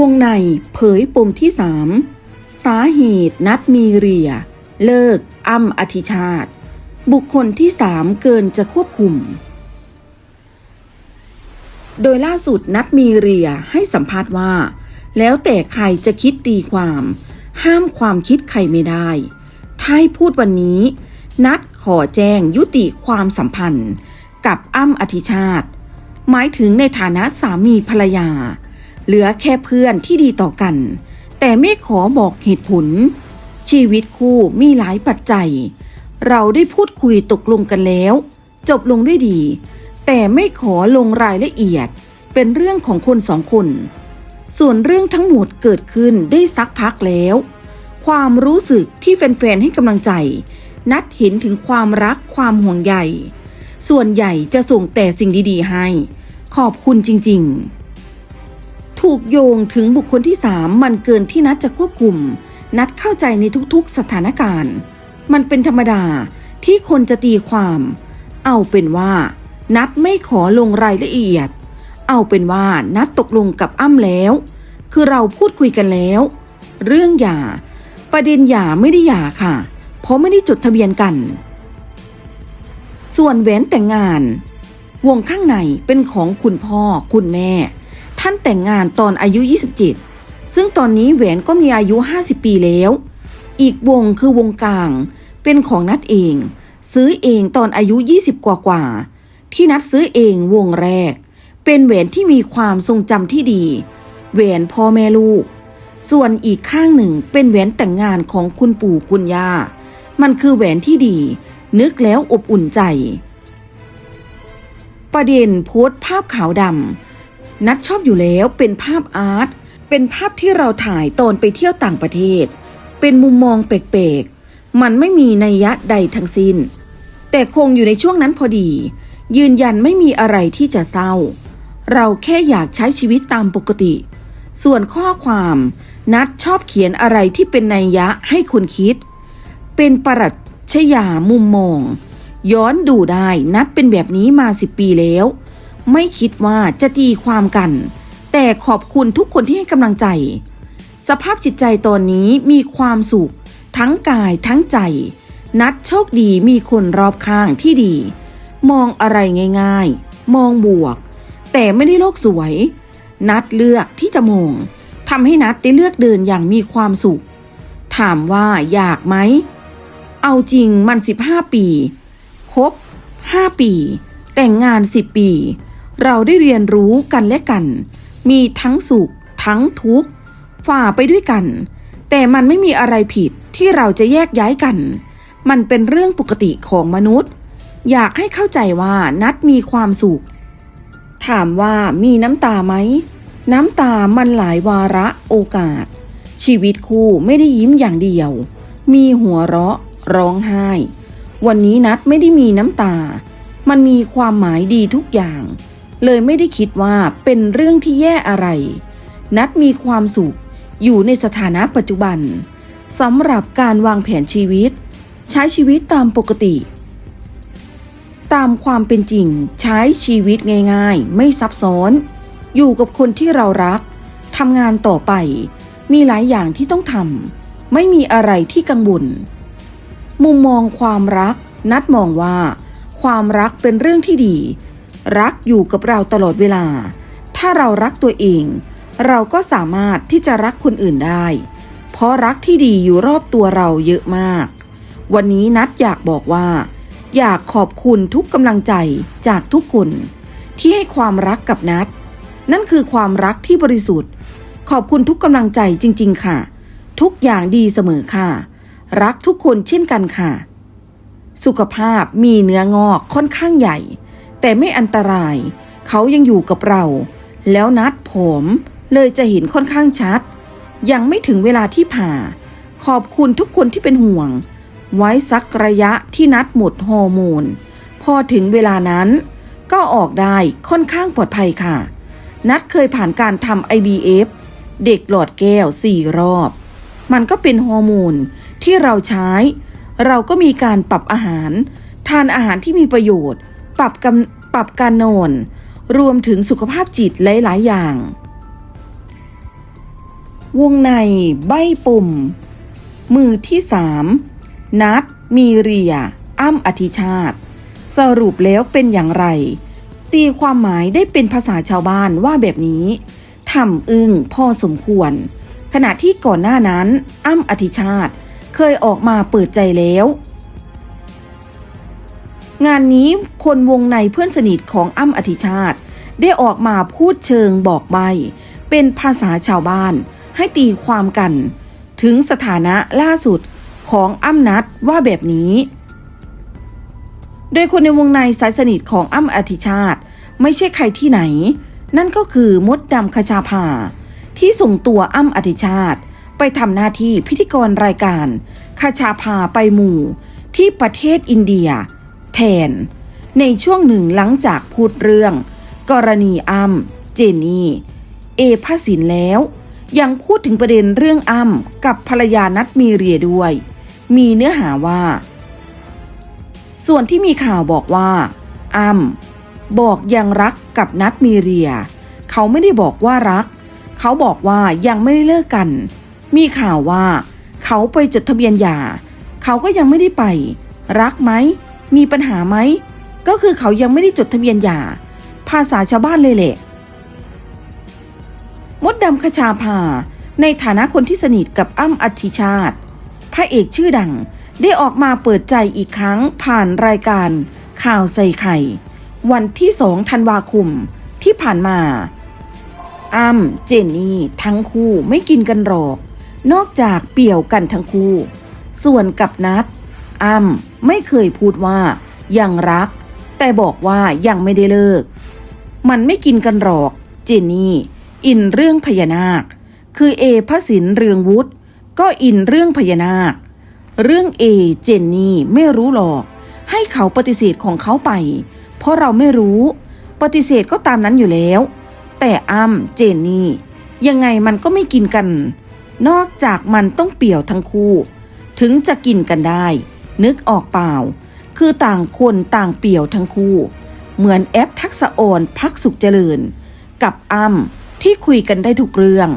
วงในเผยปมที่สามสาเหตุนัดมีเรีย เลิกอ้ำอธิชาติ บุคคลที่สามเกินจะควบคุม โดยล่าสุดนัดมีเรียให้สัมภาษณ์ว่า แล้วแต่ใครจะคิดตีความ ห้ามความคิดใครไม่ได้ถ้าให้พูดวันนี้ นัดขอแจ้งยุติความสัมพันธ์ กับอ้ำอธิชาติ หมายถึงในฐานะสามีภรรยา เหลือแค่เพื่อนที่ดีต่อกัน แต่ไม่ขอบอกเหตุผล ชีวิตคู่มีหลายปัจจัย เราได้พูดคุยตกลงกันแล้ว จบลงด้วยดี แต่ไม่ขอลงรายละเอียด เป็นเรื่องของคนสองคน ส่วนเรื่องทั้งหมดเกิดขึ้นได้สักพักแล้ว ความรู้สึกที่แฟนๆให้กำลังใจ นัดเห็นถึงความรักความห่วงใยส่วนใหญ่จะส่งแต่สิ่งดีๆให้ ขอบคุณจริง ๆ ถูกโยงถึงบุคคลที่สามมันเกินที่นัดจะควบคุม นัดเข้าใจในทุกๆสถานการณ์ มันเป็นธรรมดาที่คนจะตีความ เอาเป็นว่า นัดไม่ขอลงรายละเอียด เอาเป็นว่านัดตกลงกับอ้ำแล้ว คือเราพูดคุยกันแล้ว เรื่องหย่า ประเด็นหย่าไม่ได้หย่าค่ะ เพราะไม่ได้จดทะเบียนกัน ส่วนแหวนแต่งงาน วงข้างในเป็นของคุณพ่อคุณแม่ ท่านแต่งงานตอนอายุ 27 ซึ่งตอนนี้แหวนก็มีอายุ 50 ปีแล้ว อีกวงคือวงกลาง เป็นของนัดเอง ซื้อเองตอนอายุ 20 กว่ากว่าๆที่นัดซื้อเองวงแรก เป็นแหวนที่มีความทรงจำที่ดี แหวนพ่อแม่ลูก ส่วนอีกข้างหนึ่งเป็นแหวนแต่งงานของคุณปู่คุณย่า มันคือแหวนที่ดี นึกแล้วอบอุ่นใจ ประเด็นโพสต์ภาพขาวดำ นัดชอบอยู่แล้วเป็นภาพอาร์ต เป็นภาพที่เราถ่ายตอนไปเที่ยวต่างประเทศ เป็นมุมมองแปลกๆ มันไม่มีนัยยะใดทั้งสิ้น แต่คงอยู่ในช่วงนั้นพอดี ยืนยันไม่มีอะไรที่จะเศร้า เราแค่อยากใช้ชีวิตตามปกติ ส่วนข้อความนัดชอบเขียนอะไรที่เป็นนัยยะให้คนคิด เป็นปรัชญามุมมอง ย้อนดูได้นัดเป็นแบบนี้มาสิบปีแล้ว ไม่คิดว่าจะตีความกัน แต่ขอบคุณทุกคนที่ให้กำลังใจ สภาพจิตใจตอนนี้มีความสุข ทั้งกายทั้งใจ นัดโชคดีมีคนรอบข้างที่ดี มองอะไรง่ายๆ มองบวก แต่ไม่ได้โลกสวย นัดเลือกที่จะมองทำให้นัดได้เลือกเดินอย่างมีความสุข ถามว่าอยากไหม เอาจริงมัน 15 ปี ครบ 5 ปี แต่งงาน 10 ปี เราได้เรียนรู้กันและกัน มีทั้งสุข ทั้งทุกข์ฝ่าไปด้วยกัน แต่มันไม่มีอะไรผิดที่เราจะแยกย้ายกัน มันเป็นเรื่องปกติของมนุษย์ อยากให้เข้าใจว่านัดมีความสุข ถามว่ามีน้ำตาไหม น้ำตามันหลายวาระโอกาส ชีวิตคู่ไม่ได้ยิ้มอย่างเดียว มีหัวเราะ ร้องไห้ วันนี้นัดไม่ได้มีน้ำตา มันมีความหมายดีทุกอย่าง เลยไม่ได้คิดว่าเป็นเรื่องที่แย่อะไร นัดมีความสุขอยู่ในสถานะปัจจุบันสำหรับการวางแผนชีวิต ใช้ชีวิตตามปกติ ตามความเป็นจริงใช้ชีวิตง่ายๆ ไม่ซับซ้อน อยู่กับคนที่เรารักทำงานต่อไป มีหลายอย่างที่ต้องทำไม่มีอะไรที่กังวลมุมมองความรัก นัดมองว่า ความรักเป็นเรื่องที่ดี รักอยู่กับเราตลอดเวลา ถ้าเรารักตัวเอง เราก็สามารถที่จะรักคนอื่นได้ เพราะรักที่ดีอยู่รอบตัวเราเยอะมาก วันนี้นัดอยากบอกว่า อยากขอบคุณทุกกำลังใจจากทุกคน ที่ให้ความรักกับนัด นั่นคือความรักที่บริสุทธิ์ ขอบคุณทุกกำลังใจจริง ๆ ค่ะ ทุกอย่างดีเสมอค่ะ รักทุกคนเช่นกันค่ะ สุขภาพมีเนื้องอกค่อนข้างใหญ่ แต่ไม่อันตราย เขายังอยู่กับเรา แล้วนัดผมเลยจะเห็นค่อนข้างชัด ยังไม่ถึงเวลาที่ผ่า ขอบคุณทุกคนที่เป็นห่วง ไว้สักระยะที่นัดหมดฮอร์โมน พอถึงเวลานั้น ก็ออกได้ค่อนข้างปลอดภัยค่ะ นัดเคยผ่านการทำ IBF เด็กหลอดแก้วสี่รอบ มันก็เป็นฮอร์โมนที่เราใช้ เราก็มีการปรับอาหาร ทานอาหารที่มีประโยชน์ ปรับกำปรับการนอน รวมถึงสุขภาพจิตหลาย ๆ อย่าง วงในใบปุ่ม มือที่สามนัดมีเรีย อ้ำอธิชาติ สรุปแล้วเป็นอย่างไร ตีความหมายได้เป็นภาษาชาวบ้านว่าแบบนี้ทำอึ้งพอสมควร ขณะที่ก่อนหน้านั้น อ้ำอธิชาติ เคยออกมาเปิดใจแล้ว งานนี้คนวงในเพื่อนสนิทของอ้ำอธิชาติ ได้ออกมาพูดเชิงบอกใบ เป็นภาษาชาวบ้าน ให้ตีความกัน ถึงสถานะล่าสุดของอ้ำนัดว่าแบบนี้ โดยคนในวงในสายสนิทของอ้ำอธิชาติ ไม่ใช่ใครที่ไหน นั่นก็คือมดดำคชาภาที่ส่งตัวอ้ำอธิชาติ ไปทำหน้าที่พิธีกรรายการคชาภาไปหมู่ที่ประเทศอินเดีย แทน ในช่วงหนึ่งหลังจากพูดเรื่อง กรณีอ้ำเจนี่ เอพระสินแล้ว ยังพูดถึงประเด็นเรื่องอ้ำกับภรรยานัดมีเรียด้วย มีเนื้อหาว่า ส่วนที่มีข่าวบอกว่าอ้ำบอกยังรักกับนัดมีเรีย เขาไม่ได้บอกว่ารัก เขาบอกว่ายังไม่ได้เลิกกัน มีข่าวว่า เขาไปจดทะเบียนหย่า เขาก็ยังไม่ได้ไป รักไหม มีปัญหาไหม ก็คือเขายังไม่ได้จดทะเบียนหย่า ภาษาชาวบ้านเลยแหละ มดดำคชาภา ในฐานะคนที่สนิทกับอ้ำอธิชาติ พระเอกชื่อดังได้ออกมาเปิดใจอีกครั้งผ่านรายการ ข่าวใส่ไข่ วันที่สองธันวาคมที่ผ่านมาอ้ำเจนนี่ทั้งคู่ไม่กินกันหรอก นอกจากเปี่ยวกันทั้งคู่ ส่วนกับนัด อ้ำไม่เคยพูดว่ายังรัก แต่บอกว่ายังไม่ได้เลิก มันไม่กินกันหรอก เจนนี่ อินเรื่องพญานาค คือเอพระสินเรืองวุฒิก็อินเรื่องพญานาค เรื่องเอเจนนี่ไม่รู้หรอก ให้เขาปฏิเสธของเขาไป เพราะเราไม่รู้ ปฏิเสธก็ตามนั้นอยู่แล้ว แต่อ้ำเจนนี่ ยังไงมันก็ไม่กินกัน นอกจากมันต้องเปี่ยวทั้งคู่ ถึงจะกินกันได้ นึกออกเปล่า คือต่างคนต่างเปี่ยวทั้งคู่ เหมือนแอปทักษะออนพักสุขเจริญ กับอ้ำที่คุยกันได้ทุกเรื่อง